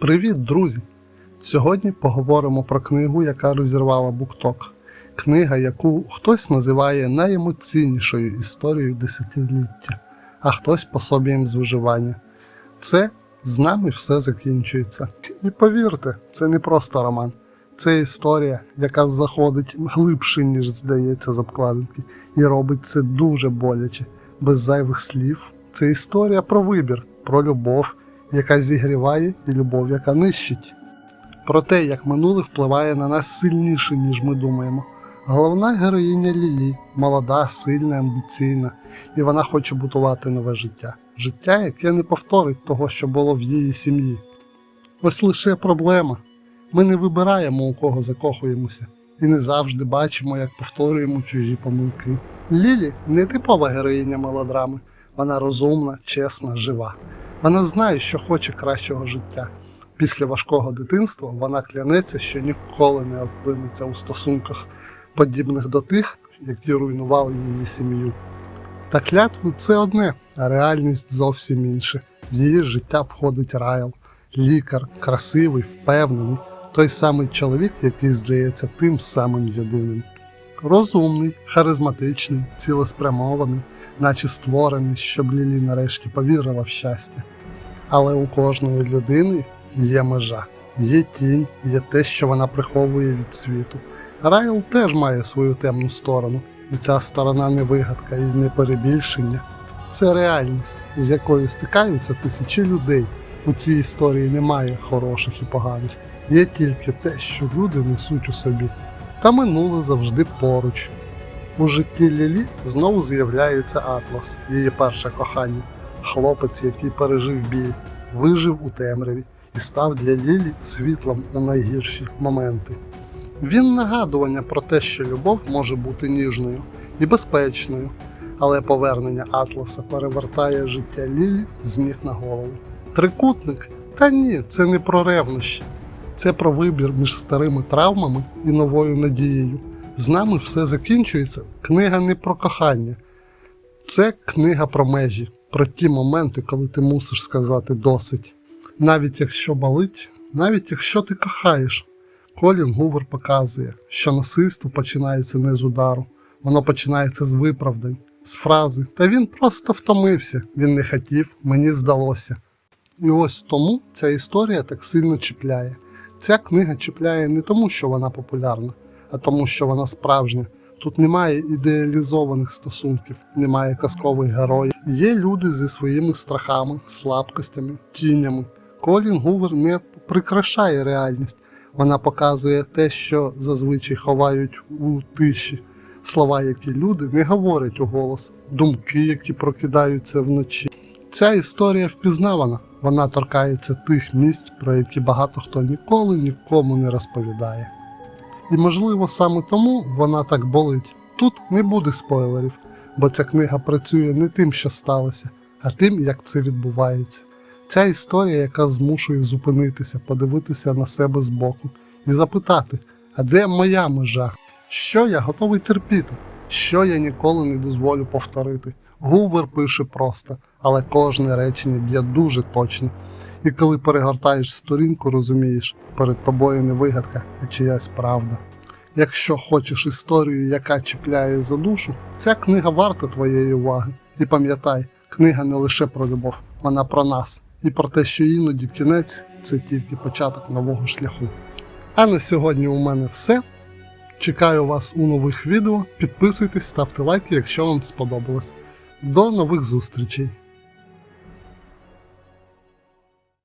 Привіт, друзі! Сьогодні поговоримо про книгу, яка розірвала букток. Книга, яку хтось називає найемоційнішою історією десятиліття, а хтось пособієм з виживання. Це з нами все закінчується. І повірте, це не просто роман. Це історія, яка заходить глибше, ніж здається з обкладинки, і робить це дуже боляче, без зайвих слів. Це історія про вибір, про любов, яка зігріває, і любов, яка нищить. Про те, як минуле впливає на нас сильніше, ніж ми думаємо. Головна героїня Лілі молода, сильна, амбіційна, і вона хоче будувати нове життя. Життя, яке не повторить того, що було в її сім'ї. Ось лише проблема. Ми не вибираємо, у кого закохуємося, і не завжди бачимо, як повторюємо чужі помилки. Лілі не типова героїня мелодрами, вона розумна, чесна, жива. Вона знає, що хоче кращого життя. Після важкого дитинства вона клянеться, що ніколи не опиниться у стосунках, подібних до тих, які руйнували її сім'ю. Та клятви це одне, а реальність зовсім інше. В її життя входить Райл, лікар, красивий, впевнений, той самий чоловік, який здається тим самим єдиним. Розумний, харизматичний, цілеспрямований, наче створений, щоб Лілі нарешті повірила в щастя. Але у кожної людини є межа, є тінь, є те, що вона приховує від світу. Райл теж має свою темну сторону, і ця сторона не вигадка і не перебільшення. Це реальність, з якою стикаються тисячі людей. У цій історії немає хороших і поганих, є тільки те, що люди несуть у собі. Та минуле завжди поруч. У житті Лілі знову з'являється Атлас, її перше кохання, хлопець, який пережив біль, вижив у темряві і став для Лілі світлом у найгірші моменти. Він нагадування про те, що любов може бути ніжною і безпечною, але повернення Атласа перевертає життя Лілі з ніг на голову. Трикутник? Та ні, це не про ревнощі. Це про вибір між старими травмами і новою надією. З нами все закінчується. Книга не про кохання, це книга про межі, про ті моменти, коли ти мусиш сказати досить. Навіть якщо болить, навіть якщо ти кохаєш. Колін Гувер показує, що насильство починається не з удару, воно починається з виправдань, з фрази. Та він просто втомився, він не хотів, мені здалося. І ось тому ця історія так сильно чіпляє. Ця книга чіпляє не тому, що вона популярна, а тому, що вона справжня. Тут немає ідеалізованих стосунків, немає казкових героїв. Є люди зі своїми страхами, слабкостями, тінями. Колін Гувер не прикрашає реальність, вона показує те, що зазвичай ховають у тиші. Слова, які люди не говорять у голос, думки, які прокидаються вночі. Ця історія впізнавана, вона торкається тих місць, про які багато хто ніколи нікому не розповідає. І можливо саме тому вона так болить. Тут не буде спойлерів, бо ця книга працює не тим, що сталося, а тим, як це відбувається. Ця історія, яка змушує зупинитися, подивитися на себе збоку і запитати, а де моя межа? Що я готовий терпіти? Що я ніколи не дозволю повторити? Гувер пише просто, але кожне речення б'є дуже точно. І коли перегортаєш сторінку, розумієш, перед тобою не вигадка, а чиясь правда. Якщо хочеш історію, яка чіпляє за душу, ця книга варта твоєї уваги. І пам'ятай, книга не лише про любов, вона про нас і про те, що іноді кінець це тільки початок нового шляху. А на сьогодні у мене все. Чекаю вас у нових відео. Підписуйтесь, ставте лайки, якщо вам сподобалось. До нових зустрічей!